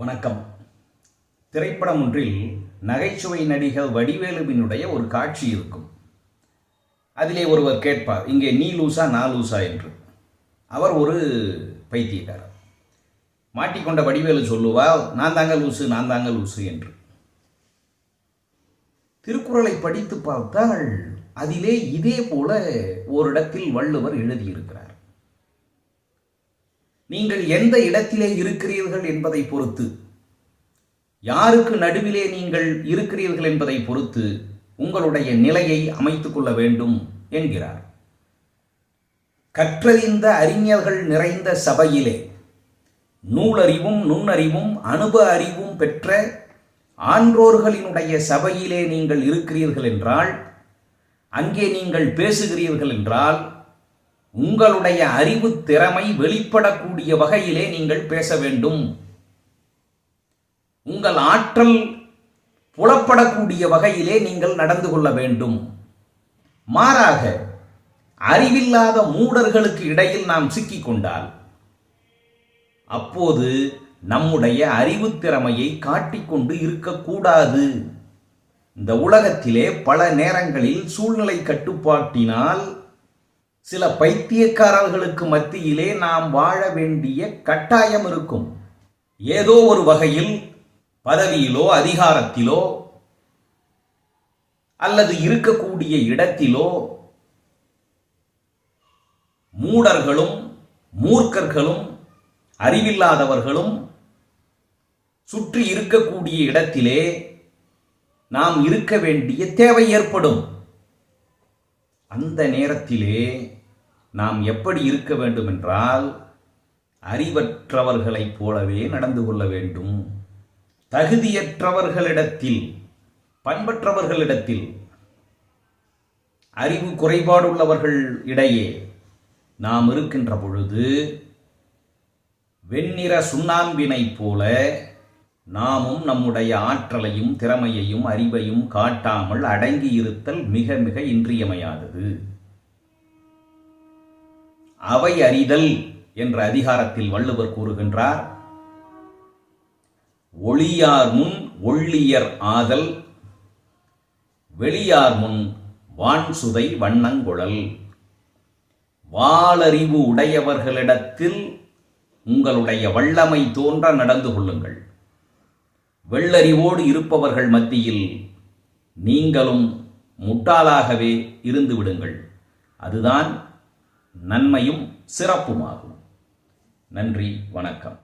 வணக்கம். திரைப்படம் ஒன்றில் நகைச்சுவை நடிகர் வடிவேலுவினுடைய ஒரு காட்சி இருக்கும். அதிலே ஒருவர் கேட்பார் இங்கே நீ லூசா நான் லூசா என்று. அவர் ஒரு பைத்தியக்காரர். மாட்டிக்கொண்ட வடிவேலு சொல்லுவார் நான் தாங்க லூசு நான் தாங்க லூசு என்று. திருக்குறளை படித்து பார்த்தால் அதிலே இதே போல ஓரிடத்தில் வள்ளுவர் எழுதியிருக்கிறார். நீங்கள் எந்த இடத்திலே இருக்கிறீர்கள் என்பதை பொறுத்து. யாருக்கு நடுவிலே நீங்கள் இருக்கிறீர்கள் என்பதை பொறுத்து உங்களுடைய நிலையை அமைத்துக் கொள்ள வேண்டும் என்கிறார். கற்றறிந்த அறிஞர்கள் நிறைந்த சபையிலே நூலறிவும் நுண்ணறிவும் அனுப அறிவும் பெற்ற ஆன்றோர்களினுடைய சபையிலே நீங்கள் இருக்கிறீர்கள் என்றால் அங்கே நீங்கள் பேசுகிறீர்கள் என்றால் உங்களுடைய அறிவு திறமை வெளிப்படக்கூடிய வகையிலே நீங்கள் பேச வேண்டும். உங்கள் ஆற்றல் புலப்படக்கூடிய வகையிலே நீங்கள் நடந்து கொள்ள வேண்டும். மாறாக அறிவில்லாத மூடர்களுக்கு இடையில் நாம் சிக்கிக் கொண்டால் அப்போது நம்முடைய அறிவு திறமையை காட்டிக்கொண்டு இருக்கக்கூடாது இந்த உலகத்திலே பல நேரங்களில் சூழ்நிலை கட்டுப்பாட்டினால் சில பைத்தியக்காரர்களுக்கு மத்தியிலே நாம் வாழ வேண்டிய கட்டாயம் இருக்கும். ஏதோ ஒரு வகையில் பதவியிலோ அதிகாரத்திலோ அல்லது இருக்கக்கூடிய இடத்திலோ மூடர்களும் மூர்க்கர்களும் அறிவில்லாதவர்களும் சுற்றி இருக்கக்கூடிய இடத்திலே நாம் இருக்க வேண்டிய தேவை ஏற்படும். அந்த நேரத்திலே நாம் எப்படி இருக்க வேண்டும் என்றால் அறிவற்றவர்களைப் போலவே நடந்து கொள்ள வேண்டும். தகுதியற்றவர்களிடத்தில் பண்பற்றவர்களிடத்தில் அறிவு குறைபாடுள்ளவர்கள் இடையே நாம் இருக்கின்ற பொழுது வெண்ணிற சுண்ணாம்பினை போல நாமும் நம்முடைய ஆற்றலையும் திறமையையும் அறிவையும் காட்டாமல் அடங்கி இருத்தல் மிக மிக இன்றியமையாதது. அவை அறிதல் என்ற அதிகாரத்தில் வள்ளுவர் கூறுகின்றார். ஒளியார் முன் ஒள்ளியர் ஆதல் வெளியார் முன் வான்சுதை வண்ணங்குழல். வாளறிவு உடையவர்களிடத்தில் உங்களுடைய வல்லமை தோன்ற நடந்து கொள்ளுங்கள். வெள்ளறிவோடு இருப்பவர்கள் மத்தியில் நீங்களும் முட்டாளாகவே இருந்து விடுங்கள் அதுதான் நன்மையும் சிறப்புமாகும். நன்றி வணக்கம்.